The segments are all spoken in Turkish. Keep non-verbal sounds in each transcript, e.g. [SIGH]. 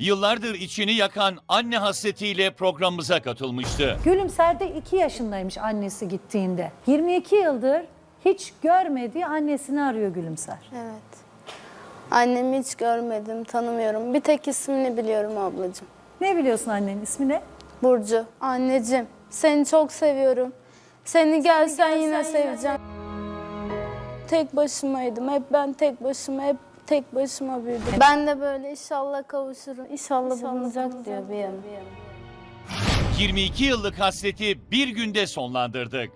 yıllardır içini yakan anne hasretiyle programımıza katılmıştı. Gülümser de 2 yaşındaymış annesi gittiğinde. 22 yıldır hiç görmediği annesini arıyor Gülümser. Evet. Annemi hiç görmedim, tanımıyorum. Bir tek ismini biliyorum ablacığım. Ne biliyorsun annenin ismi ne? Burcu. Anneciğim, seni çok seviyorum. Seni gelsen yine seveceğim. Tek başımaydım. Hep ben tek başıma, hep tek başıma büyüdüm. Ben de böyle inşallah kavuşurum. İnşallah, bulunacak diyor bir yana. 22 yıllık hasreti bir günde sonlandırdık.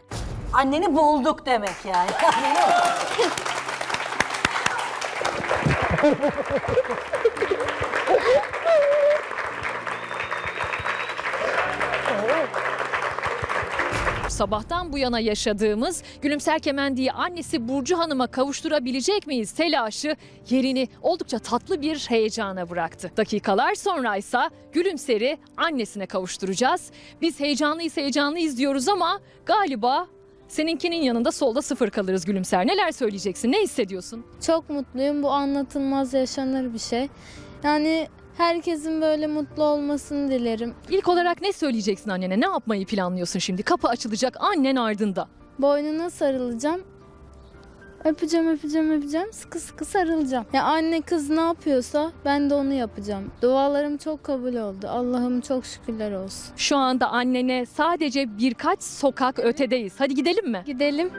Anneni bulduk demek yani. [LAUGHS] Sabahtan bu yana yaşadığımız Gülümser Kemendi'yi annesi Burcu Hanım'a kavuşturabilecek miyiz telaşı yerini oldukça tatlı bir heyecana bıraktı. Dakikalar sonraysa Gülümser'i annesine kavuşturacağız. Biz heyecanlıyız heyecanlıyız diyoruz ama galiba seninkinin yanında solda sıfır kalırız Gülümser. Neler söyleyeceksin? Ne hissediyorsun? Çok mutluyum. Bu anlatılmaz yaşanır bir şey. Yani herkesin böyle mutlu olmasını dilerim. İlk olarak ne söyleyeceksin annene? Ne yapmayı planlıyorsun şimdi? Kapı açılacak annen ardında. Boynuna sarılacağım. Öpeceğim, öpeceğim, öpeceğim. Sıkı sıkı sarılacağım. Ya anne kız ne yapıyorsa ben de onu yapacağım. Dualarım çok kabul oldu. Allah'ım çok şükürler olsun. Şu anda annene sadece birkaç sokak ötedeyiz. Hadi gidelim mi? Gidelim.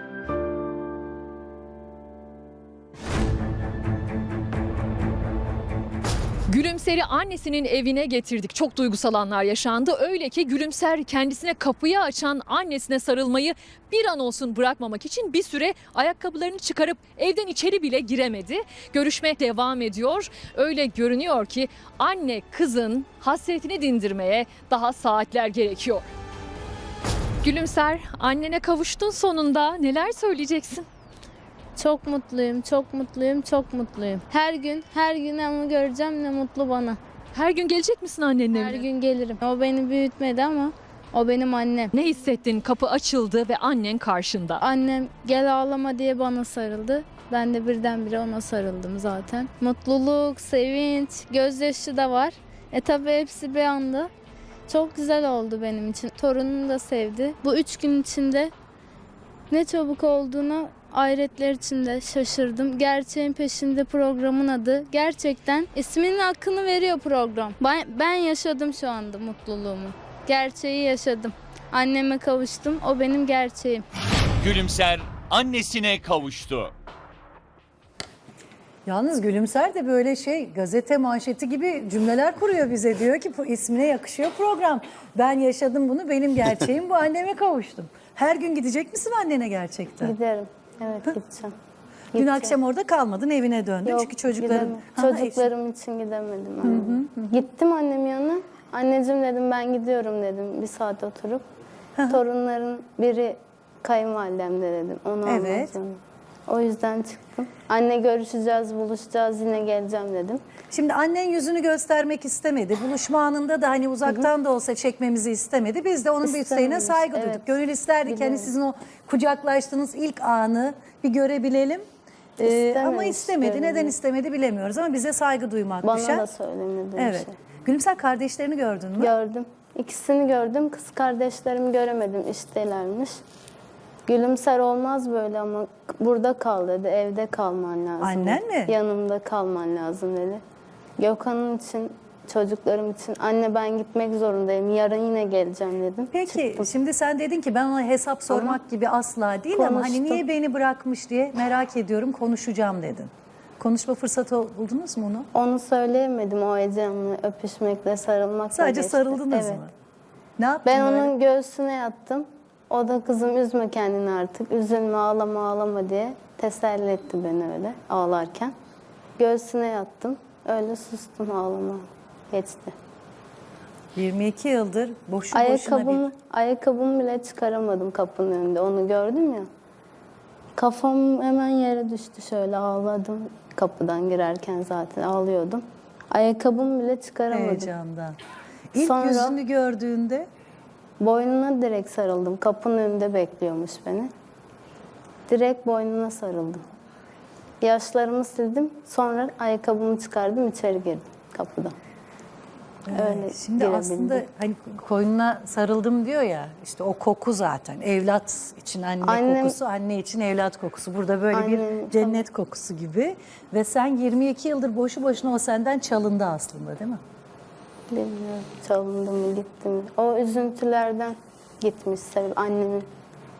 Gülümser'i annesinin evine getirdik. Çok duygusal anlar yaşandı. Öyle ki Gülümser kendisine kapıyı açan annesine sarılmayı bir an olsun bırakmamak için bir süre ayakkabılarını çıkarıp evden içeri bile giremedi. Görüşme devam ediyor. Öyle görünüyor ki anne kızın hasretini dindirmeye daha saatler gerekiyor. Gülümser annene kavuştun sonunda. Neler söyleyeceksin? Çok mutluyum, çok mutluyum, çok mutluyum. Her gün, her gün onu göreceğim ne mutlu bana. Her gün gelecek misin annenin Her evine? gün gelirim. O beni büyütmedi ama o benim annem. Ne hissettin? Kapı açıldı ve annen karşında. Annem gel ağlama diye bana sarıldı. Ben de birdenbire ona sarıldım zaten. Mutluluk, sevinç, gözyaşı da var. E tabi hepsi bir anda. Çok güzel oldu benim için. Torunum da sevdi. Bu üç gün içinde ne çabuk olduğuna ayretler içinde şaşırdım. Gerçeğin peşinde programın adı. Gerçekten isminin hakkını veriyor program. Ben, ben yaşadım şu anda mutluluğumu. Gerçeği yaşadım. Anneme kavuştum. O benim gerçeğim. Gülümser annesine kavuştu. Yalnız Gülümser de böyle şey gazete manşeti gibi cümleler kuruyor bize. Diyor ki bu ismine yakışıyor program. Ben yaşadım bunu benim gerçeğim bu anneme kavuştum. Her gün gidecek misin annene gerçekten? Giderim. Evet gideceğim. Dün Gideceğim. akşam orada kalmadın evine döndün Yok, çünkü çocukların... gidemem. Ha. Çocuklarım için gidemedim. anne. Gittim annemin yanına. Anneciğim dedim ben gidiyorum dedim bir saat oturup. Torunların biri kayınvalidemde dedim. Onu Evet. anlatacağım. O yüzden çıktım. Anne görüşeceğiz, buluşacağız, yine geleceğim dedim. Şimdi annen yüzünü göstermek istemedi. Buluşma anında da hani uzaktan da olsa çekmemizi istemedi. Biz de onun bir isteğine İstememiş, saygı evet. duyduk. Gönül isterdik hani Biliyorum. sizin o kucaklaştığınız ilk anı bir görebilelim. Ee, ama İstememiş, istemedi. Neden görmemiş. istemedi bilemiyoruz ama bize saygı duymak Bana düşer. da söylemedi bir Evet. şey. Gülümser kardeşlerini gördün mü? Gördüm. İkisini gördüm. Kız kardeşlerimi göremedim. İştelermiş. Gülümser olmaz böyle ama burada kal dedi. Evde kalman lazım. Annen mi? Yanımda kalman lazım dedi. Gökhan'ın için, çocuklarım için anne ben gitmek zorundayım. Yarın yine geleceğim dedim. Peki Çıktım. şimdi sen dedin ki ben ona hesap sormak gibi asla değil ama hani Konuştum. niye beni bırakmış diye merak ediyorum konuşacağım dedin. Konuşma fırsatı buldunuz mu onu? Onu söyleyemedim o heyecanla öpüşmekle, sarılmakla Sadece geçti. sarıldınız evet. mı? Ne yaptın Ben onun göğsüne yattım. O da kızım üzme kendini artık. Üzülme ağlama ağlama diye teselli etti beni öyle ağlarken. Göğsüne yattım. Öyle sustum ağlama. Geçti. 22 yıldır boşu boşuna Ayakkabımı, bir... ayakkabımı bile çıkaramadım kapının önünde. Onu gördüm ya. Kafam hemen yere düştü şöyle ağladım. Kapıdan girerken zaten ağlıyordum. Ayakkabımı bile çıkaramadım. heyecandan. İlk Sonra- yüzünü gördüğünde Boynuna direkt sarıldım. Kapının önünde bekliyormuş beni. Direkt boynuna sarıldım. Yaşlarımı sildim. Sonra ayakkabımı çıkardım içeri girdim kapıdan. Öyle Şimdi girebildim. aslında hani koyununa sarıldım diyor ya işte o koku zaten evlat için anne Annem- kokusu anne için evlat kokusu burada böyle bir Annem- cennet kokusu gibi ve sen 22 yıldır boşu boşuna o senden çalındı aslında değil mi? Bilmiyorum çalındı mı gitti mi. O üzüntülerden gitmiş sev annemin.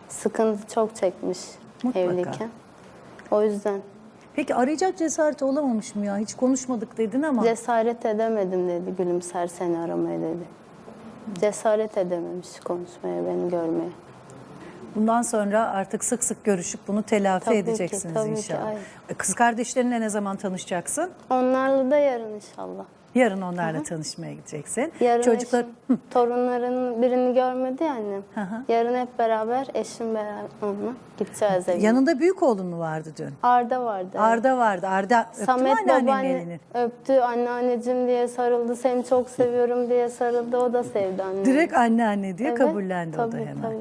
Sıkıntı çok çekmiş Mutlaka. evliyken. O yüzden Peki arayacak cesareti olamamış mı ya hiç konuşmadık dedin ama cesaret edemedim dedi gülümser seni aramaya dedi. Cesaret edememiş konuşmaya beni görmeye. bundan sonra artık sık sık görüşüp bunu telafi Tabii ki, edeceksiniz tabii ki, inşallah. aynen. Kız kardeşlerinle ne zaman tanışacaksın? Onlarla da yarın inşallah. Yarın onlarla tanışmaya gideceksin. Yarın Çocuklar eşim, torunların birini görmedi ya annem. Hı hı. Yarın hep beraber eşim beraber onunla gideceğiz evine. yanında büyük oğlun mu vardı dün? Arda vardı. Arda vardı. Arda öptü mü Samet anneannenin babaanne elini? öptü anneanneciğim diye sarıldı. Seni çok seviyorum diye sarıldı. O da sevdi anne. Direkt anneanne diye Evet, kabullendi o da tabii, hemen. tabii.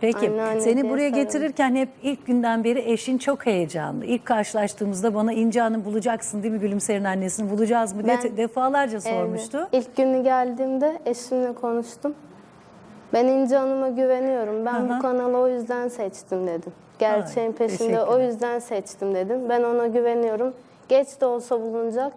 Peki Anneanne seni diye buraya sarıldı. getirirken hep ilk günden beri eşin çok heyecanlı. İlk karşılaştığımızda bana İnce Hanım bulacaksın değil mi Gülümser'in annesini bulacağız mı diye Ben- te- defalarca Evet. sormuştu. İlk günü geldiğimde eşimle konuştum. Ben İnce Hanım'a güveniyorum. Ben Aha. bu kanalı o yüzden seçtim dedim. Gerçeğin Ay, peşinde o yüzden seçtim dedim. Ben ona güveniyorum. Geç de olsa bulunacak,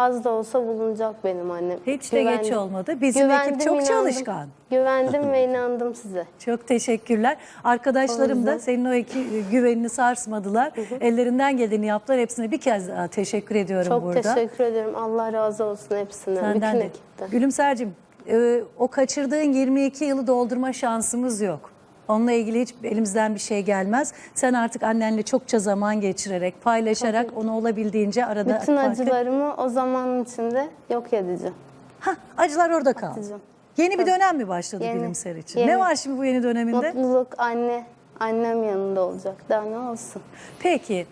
az da olsa bulunacak benim annem. Hiç de geç Güvendim. olmadı. Bizim ekip çok inandım. çalışkan. Güvendim ve inandım size. [LAUGHS] Çok teşekkürler. Arkadaşlarım da senin o iki güvenini sarsmadılar. Ellerinden geleni yaptılar. Hepsine bir kez daha teşekkür ediyorum Çok burada. teşekkür ederim. Allah razı olsun hepsinden. Senden bütün de. ekipten. Gülümser'cim e, o kaçırdığın 22 yılı doldurma şansımız yok. Onunla ilgili hiç elimizden bir şey gelmez. Sen artık annenle çokça zaman geçirerek, paylaşarak onu olabildiğince arada... Bütün farkı- acılarımı o zamanın içinde yok edeceğim. Hah, acılar orada kaldı. Atacağım. Yeni bir dönem mi başladı Yeni, Gülümser için? yeni. Ne var şimdi bu yeni döneminde? Mutluluk anne, annem yanında olacak. Daha ne olsun. Peki.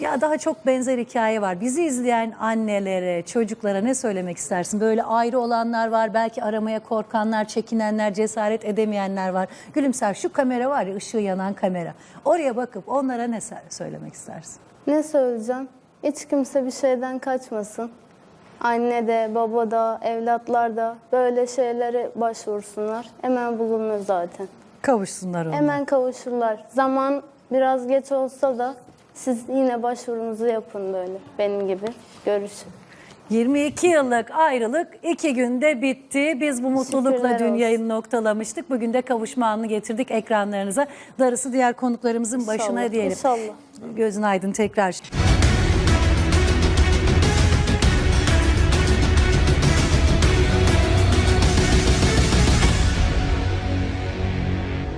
Ya daha çok benzer hikaye var. Bizi izleyen annelere, çocuklara ne söylemek istersin? Böyle ayrı olanlar var, belki aramaya korkanlar, çekinenler, cesaret edemeyenler var. Gülümser şu kamera var ya, ışığı yanan kamera. Oraya bakıp onlara ne söylemek istersin? Ne söyleyeceğim? Hiç kimse bir şeyden kaçmasın. Anne de, baba da, evlatlar da böyle şeylere başvursunlar. Hemen bulunur zaten. Kavuşsunlar onlar. Hemen kavuşurlar. Zaman biraz geç olsa da siz yine başvurunuzu yapın böyle benim gibi. Görüşün. 22 yıllık ayrılık iki günde bitti. Biz bu mutlulukla Şükürler dün olsun. yayını noktalamıştık. Bugün de kavuşma anını getirdik ekranlarınıza. Darısı diğer konuklarımızın başına İnşallah, diyelim. inşallah. Gözün aydın tekrar.